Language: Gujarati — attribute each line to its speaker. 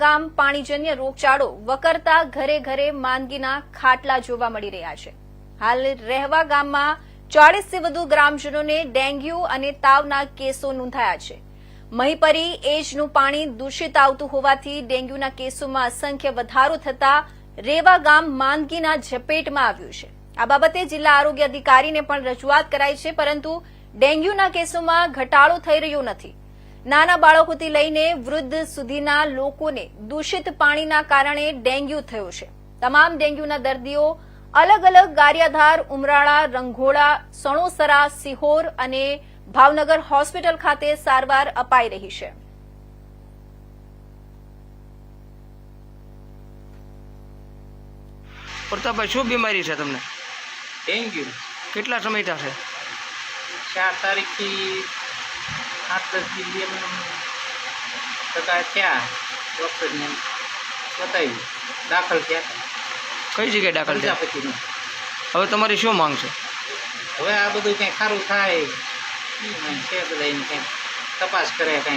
Speaker 1: ગામ પાણીજન્ય રોગચાળો વકરતા ઘરે ઘરે માંદગીના ખાટલા જોવા મળી રહ્યા છે. હાલ રહેવા ગામમાં ચાળીસથી વધુ ગ્રામજનોને ડેન્ગ્યુ અને તાવના કેસો નોંધાયા છે. મહીપરી એજનું પાણી દૂષિત આવતું હોવાથી ડેન્ગ્યુના કેસોમાં અસંખ્ય વધારો થતા રેવા ગામ માંદગીના ઝપેટમાં આવ્યું છે. આ બાબતે જિલ્લા આરોગ્ય અધિકારીને પણ રજૂઆત કરાઈ છે, પરંતુ ડેન્ગ્યુના કેસોમાં ઘટાડો થઈ રહ્યો નથી. નાના બાળકોથી લઈને વૃદ્ધ સુધીના લોકોને દૂષિત પાણીના કારણે ડેન્ગ્યુ થયો છે. તમામ ડેન્ગ્યુના દર્દીઓ અલગ અલગ ગારિયાધાર ઉમરાળા રંઘોળા સણોસરા સિહોર અને ભાવનગર હોસ્પિટલ ખાતે સારવાર અપાઈ રહી છે.
Speaker 2: પ્રતાપભાઈ શું બીમારી છે તમને?
Speaker 3: ડેન્ગ્યુ.
Speaker 2: કેટલા સમય થશે
Speaker 3: ચાર તારીખથી આઠ દસ એમ ટકા થયા ડૉક્ટરને બતાવ્યું. દાખલ થયા
Speaker 2: કઈ જગ્યાએ દાખલ થયા?
Speaker 3: પ્રજાપતિનું.
Speaker 2: હવે તમારી શું માંગ છે?
Speaker 3: હવે આ બધું કંઈ સારું થાય. છે બધા એની તપાસ કરે કંઈ.